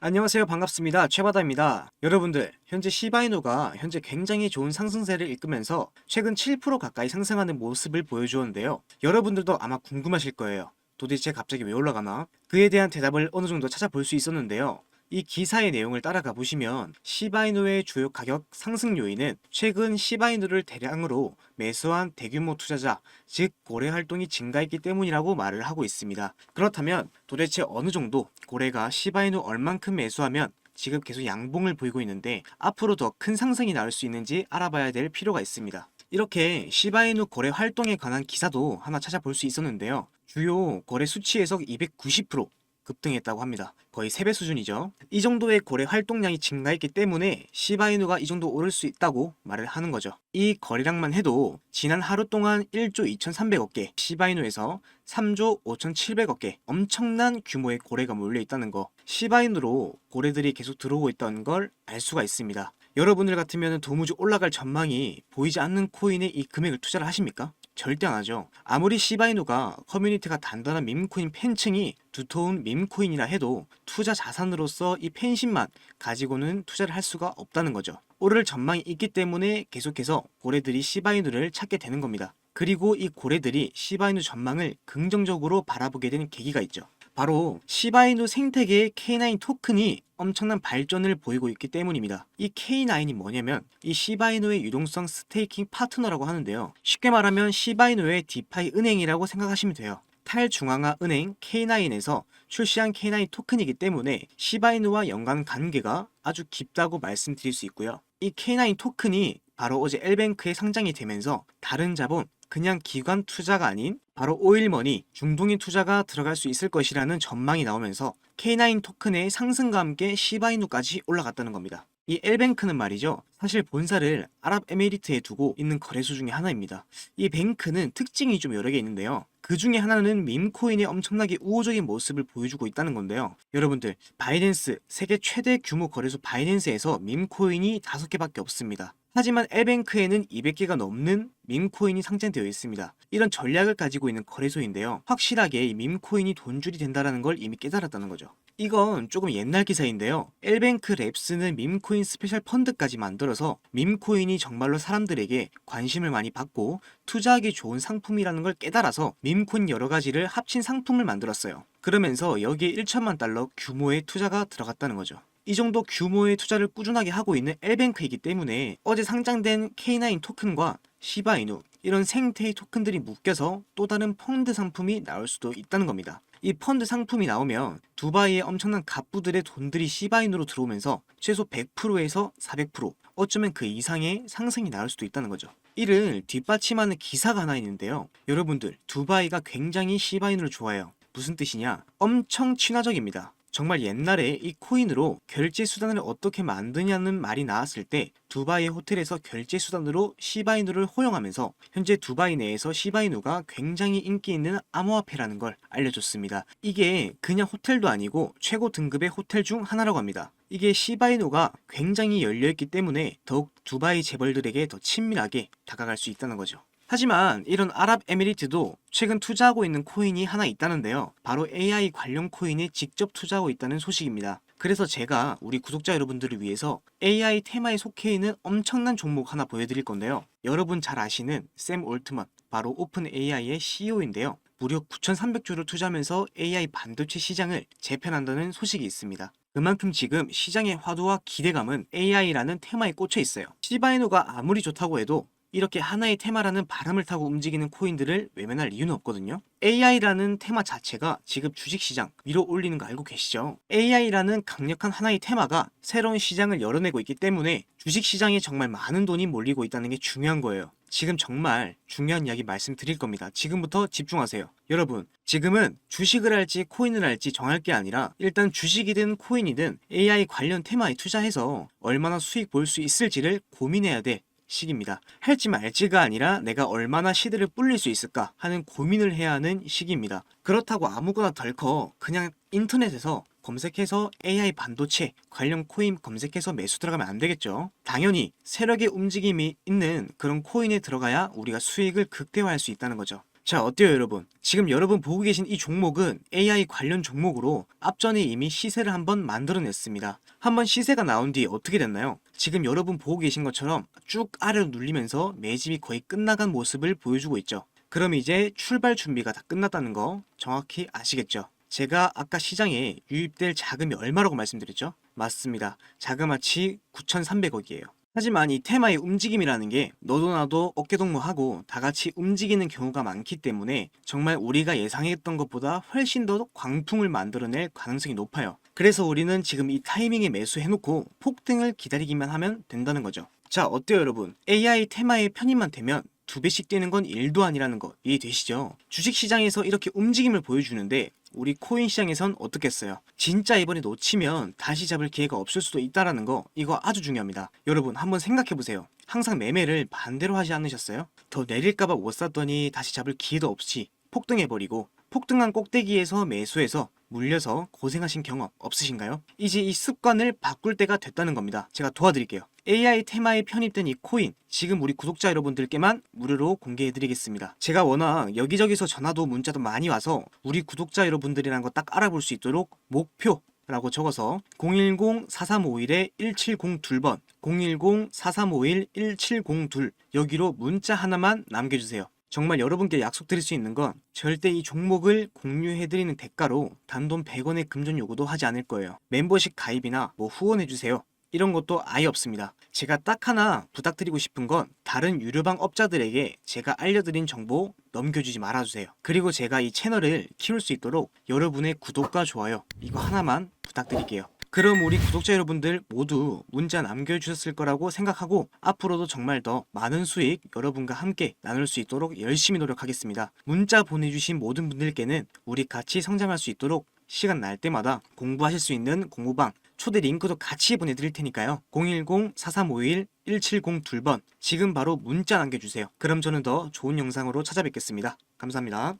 안녕하세요. 반갑습니다. 최바다입니다. 여러분들, 현재 시바이누가 현재 굉장히 좋은 상승세를 이끌면서 최근 7% 가까이 상승하는 모습을 보여주었는데요. 여러분들도 아마 궁금하실 거예요. 도대체 갑자기 왜 올라가나? 그에 대한 대답을 어느 정도 찾아볼 수 있었는데요. 이 기사의 내용을 따라가 보시면 시바이누의 주요 가격 상승 요인은 최근 시바이누를 대량으로 매수한 대규모 투자자, 즉 고래 활동이 증가했기 때문이라고 말을 하고 있습니다. 그렇다면 도대체 어느 정도 고래가 시바이누 얼만큼 매수하면 지금 계속 양봉을 보이고 있는데 앞으로 더 큰 상승이 나올 수 있는지 알아봐야 될 필요가 있습니다. 이렇게 시바이누 거래 활동에 관한 기사도 하나 찾아볼 수 있었는데요. 주요 거래 수치에서 290% 급등했다고 합니다. 거의 3배 수준이죠. 이 정도의 거래 활동량이 증가했기 때문에 시바이누가 이 정도 오를 수 있다고 말을 하는 거죠. 이 거래량만 해도 지난 하루 동안 1조 2,300억 개, 시바이누에서 3조 5,700억 개 엄청난 규모의 고래가 몰려 있다는 거. 시바이누로 고래들이 계속 들어오고 있다는 걸 알 수가 있습니다. 여러분들 같으면 도무지 올라갈 전망이 보이지 않는 코인에 이 금액을 투자를 하십니까? 절대 안 하죠. 아무리 시바이누가 커뮤니티가 단단한 밈코인 팬층이 두터운 밈코인이라 해도 투자 자산으로서 이 팬심만 가지고는 투자를 할 수가 없다는 거죠. 오를 전망이 있기 때문에 계속해서 고래들이 시바이누를 찾게 되는 겁니다. 그리고 이 고래들이 시바이누 전망을 긍정적으로 바라보게 되는 계기가 있죠. 바로 시바이누 생태계의 K9 토큰이 엄청난 발전을 보이고 있기 때문입니다. 이 K9이 뭐냐면 이 시바이누의 유동성 스테이킹 파트너라고 하는데요. 쉽게 말하면 시바이누의 디파이 은행이라고 생각하시면 돼요. 탈중앙화 은행 K9에서 출시한 K9 토큰이기 때문에 시바이누와 연관 관계가 아주 깊다고 말씀드릴 수 있고요. 이 K9 토큰이 바로 어제 엘뱅크에 상장이 되면서 다른 자본, 그냥 기관 투자가 아닌 바로 오일머니, 중동인 투자가 들어갈 수 있을 것이라는 전망이 나오면서 K9 토큰의 상승과 함께 시바이누까지 올라갔다는 겁니다. 이 엘뱅크는 말이죠. 사실 본사를 아랍에미리트에 두고 있는 거래소 중에 하나입니다. 이 뱅크는 특징이 좀 여러 개 있는데요. 그 중에 하나는 밈코인의 엄청나게 우호적인 모습을 보여주고 있다는 건데요. 여러분들, 바이낸스, 세계 최대 규모 거래소 바이낸스에서 밈코인이 5개밖에 없습니다. 하지만 엘뱅크에는 200개가 넘는 밈코인이 상장되어 있습니다. 이런 전략을 가지고 있는 거래소인데요. 확실하게 이 밈코인이 돈줄이 된다는 걸 이미 깨달았다는 거죠. 이건 조금 옛날 기사인데요. 엘뱅크 랩스는 밈코인 스페셜 펀드까지 만들어서 밈코인이 정말로 사람들에게 관심을 많이 받고 투자하기 좋은 상품이라는 걸 깨달아서 밈코인 여러 가지를 합친 상품을 만들었어요. 그러면서 여기에 1천만 달러 규모의 투자가 들어갔다는 거죠. 이 정도 규모의 투자를 꾸준하게 하고 있는 엘뱅크이기 때문에 어제 상장된 K9 토큰과 시바이누 이런 생태의 토큰들이 묶여서 또 다른 펀드 상품이 나올 수도 있다는 겁니다. 이 펀드 상품이 나오면 두바이의 엄청난 갑부들의 돈들이 시바인으로 들어오면서 최소 100%에서 400% 어쩌면 그 이상의 상승이 나올 수도 있다는 거죠. 이를 뒷받침하는 기사가 하나 있는데요. 여러분들 두바이가 굉장히 시바인으로 좋아해요. 무슨 뜻이냐? 엄청 친화적입니다. 정말 옛날에 이 코인으로 결제 수단을 어떻게 만드냐는 말이 나왔을 때 두바이 호텔에서 결제 수단으로 시바이누를 허용하면서 현재 두바이 내에서 시바이누가 굉장히 인기 있는 암호화폐라는 걸 알려줬습니다. 이게 그냥 호텔도 아니고 최고 등급의 호텔 중 하나라고 합니다. 이게 시바이누가 굉장히 열려있기 때문에 더욱 두바이 재벌들에게 더 친밀하게 다가갈 수 있다는 거죠. 하지만 이런 아랍에미리트도 최근 투자하고 있는 코인이 하나 있다는데요. 바로 AI 관련 코인에 직접 투자하고 있다는 소식입니다. 그래서 제가 우리 구독자 여러분들을 위해서 AI 테마에 속해 있는 엄청난 종목 하나 보여드릴 건데요. 여러분 잘 아시는 샘 올트먼, 바로 오픈 AI의 CEO인데요. 무려 9,300조를 투자하면서 AI 반도체 시장을 재편한다는 소식이 있습니다. 그만큼 지금 시장의 화두와 기대감은 AI라는 테마에 꽂혀 있어요. 시바이누가 아무리 좋다고 해도 이렇게 하나의 테마라는 바람을 타고 움직이는 코인들을 외면할 이유는 없거든요. AI라는 테마 자체가 지금 주식시장 위로 올리는 거 알고 계시죠? AI라는 강력한 하나의 테마가 새로운 시장을 열어내고 있기 때문에 주식시장에 정말 많은 돈이 몰리고 있다는 게 중요한 거예요. 지금 정말 중요한 이야기 말씀드릴 겁니다. 지금부터 집중하세요. 여러분, 지금은 주식을 할지 코인을 할지 정할 게 아니라 일단 주식이든 코인이든 AI 관련 테마에 투자해서 얼마나 수익 볼 수 있을지를 고민해야 돼. 시기입니다. 할지 말지가 아니라 내가 얼마나 시대를 불릴 수 있을까 하는 고민을 해야 하는 시기입니다. 그렇다고 아무거나 덜컥 그냥 인터넷에서 검색해서 AI 반도체 관련 코인 검색해서 매수 들어가면 안 되겠죠. 당연히 세력의 움직임이 있는 그런 코인에 들어가야 우리가 수익을 극대화할 수 있다는 거죠. 자, 어때요, 여러분? 지금 여러분 보고 계신 이 종목은 AI 관련 종목으로 앞전에 이미 시세를 한번 만들어냈습니다. 한번 시세가 나온 뒤 어떻게 됐나요? 지금 여러분 보고 계신 것처럼 쭉 아래로 눌리면서 매집이 거의 끝나간 모습을 보여주고 있죠. 그럼 이제 출발 준비가 다 끝났다는 거 정확히 아시겠죠? 제가 아까 시장에 유입될 자금이 얼마라고 말씀드렸죠? 맞습니다. 자그마치 9,300억이에요. 하지만 이 테마의 움직임이라는 게 너도 나도 어깨동무하고 다 같이 움직이는 경우가 많기 때문에 정말 우리가 예상했던 것보다 훨씬 더 광풍을 만들어낼 가능성이 높아요. 그래서 우리는 지금 이 타이밍에 매수해놓고 폭등을 기다리기만 하면 된다는 거죠. 자, 어때요, 여러분? AI 테마의 편입만 되면 두 배씩 뛰는 건 일도 아니라는 거 이해되시죠? 주식 시장에서 이렇게 움직임을 보여주는데 우리 코인 시장에선 어떻겠어요? 진짜 이번에 놓치면 다시 잡을 기회가 없을 수도 있다라는 거 이거 아주 중요합니다. 여러분 한번 생각해 보세요. 항상 매매를 반대로 하지 않으셨어요? 더 내릴까봐 못 샀더니 다시 잡을 기회도 없이 폭등해버리고 폭등한 꼭대기에서 매수해서 물려서 고생하신 경험 없으신가요? 이제 이 습관을 바꿀 때가 됐다는 겁니다. 제가 도와드릴게요. AI 테마에 편입된 이 코인 지금 우리 구독자 여러분들께만 무료로 공개해드리겠습니다. 제가 워낙 여기저기서 전화도 문자도 많이 와서 우리 구독자 여러분들이란 거 딱 알아볼 수 있도록 목표 라고 적어서 010-4351-1702번 010-4351-1702 여기로 문자 하나만 남겨주세요. 정말 여러분께 약속드릴 수 있는 건 절대 이 종목을 공유해드리는 대가로 단돈 100원의 금전 요구도 하지 않을 거예요. 멤버십 가입이나 뭐 후원해주세요. 이런 것도 아예 없습니다. 제가 딱 하나 부탁드리고 싶은 건 다른 유료방 업자들에게 제가 알려드린 정보 넘겨주지 말아주세요. 그리고 제가 이 채널을 키울 수 있도록 여러분의 구독과 좋아요 이거 하나만 부탁드릴게요. 그럼 우리 구독자 여러분들 모두 문자 남겨주셨을 거라고 생각하고 앞으로도 정말 더 많은 수익 여러분과 함께 나눌 수 있도록 열심히 노력하겠습니다. 문자 보내주신 모든 분들께는 우리 같이 성장할 수 있도록 시간 날 때마다 공부하실 수 있는 공부방 초대 링크도 같이 보내드릴 테니까요. 010-4351-1702번 지금 바로 문자 남겨주세요. 그럼 저는 더 좋은 영상으로 찾아뵙겠습니다. 감사합니다.